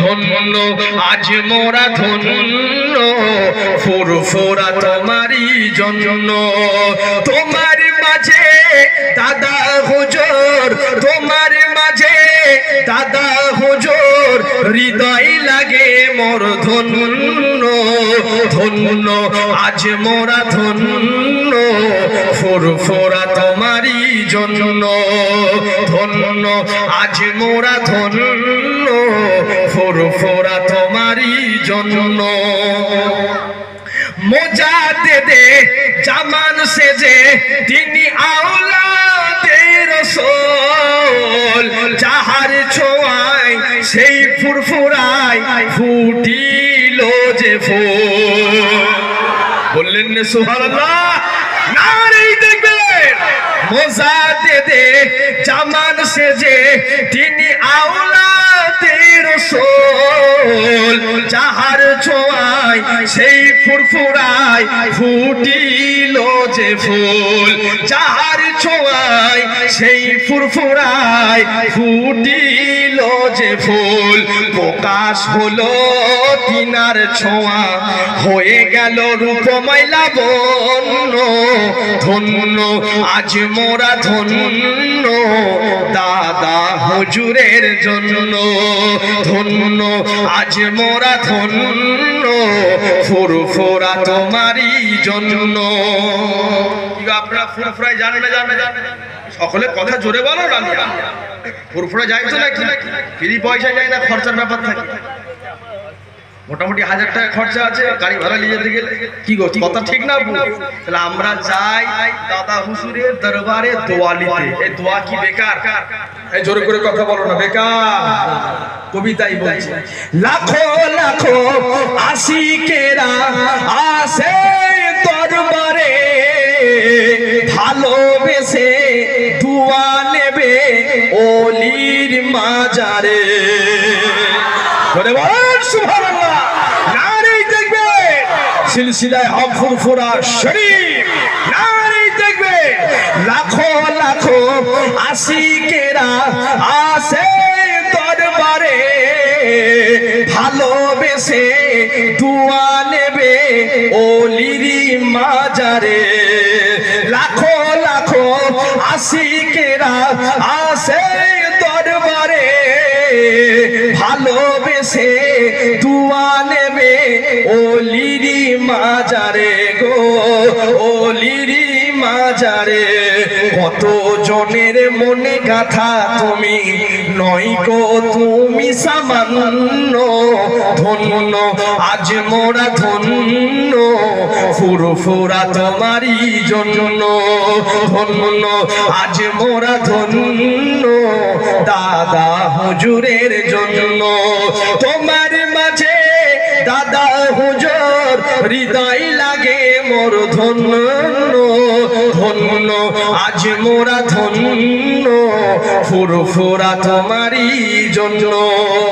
ধন্য, আজ মোরা ধন্য, ফুরফুরা তোমারই জন্য। তোমার মাঝে দাদা হুজুর, তোমার মাঝে দাদা হুজুর। হৃদয় লাগে মোর ধন্য ধন্য, আজ মোরা ধন্য, ফুরফুরা তোমারই জন্য, ধন্য, আজ মোরা ধন্য, ফুরফুরা তোমারই জন্য। মোজা দে জামান সেজে তিনি আওলাদের ফুরফুরায় ফুটিল যে ফুল। বললেন না সুবহানাল্লাহ, নারী দেখবেন মোজা দে দে জামান সেজে তিনি আওলাদের সোল। যাহার ছোঁয়ায় সেই ফুরফুরায় ফুটিল যে ফুল যাহার ছোঁয়ায়, সেই ফুরফুরায় ফুটিল যে ফুল। প্রকাশ হলো তিনার ছোঁয়া, হয়ে গেল রূপময় লাবণ্য ধন্য, আজ মোরা ধন্য। হুজুরের জন্য। ধন্য, আজ মোরা ধন্য, ফুরফুরা তোমারই জন্য। আপনারা জানে না জানে না সকলে কথা জোরে বলো না। ফুরফুরা যাই তো নাকি? ফিরি পয়সা যায় না, খরচার ব্যাপার থাকে। মোটামুটি হাজার টাকা খরচা আছে গাড়ি ভাড়া নিয়ে যেতে গেলে। কি গো কথা ঠিক না তাহলে আমরা যাই দাদা হুজুরের দরবারে দোয়া নিতে। এই দোয়া কি বেকার? এই জোরে করে কথা বলো না বেকার। কবিতাই বলছে লাখো লাখো আশিকেরা আসে দরবারে ভালোবেসে দোয়া নেবে অলির মাজারে। ধরে বল দেখবে সিলসিলায় হক ফুরফুরা শরীফ। নারী দেখবে। লাখো লাখো আশিকেরা আসে দরবারে। ভালোবেসে দুয়া নেবে ও ওলিরি মাজারে। লাখো লাখো আশিকেরা আসে ভালোবেসে দুয়া নেবে ওলিরি মাজারে গো ওলিরি মাজারে। কত জনের মনে গাথা তুমি? নই গো, তুমি সামান্য ধন্য, আজ মোরা ধন্য ফুরফুরা তোমারই জন্য। ধন্য, আজ মোরা ধন্য দাদা হুজুরের জন্য। তোমার মাঝে দাদা হুজুর হৃদয় লাগে মোর ধন্য। ধন্য, আজ মোরা ধন্য, ফুরফুরা তোমারই জন্য।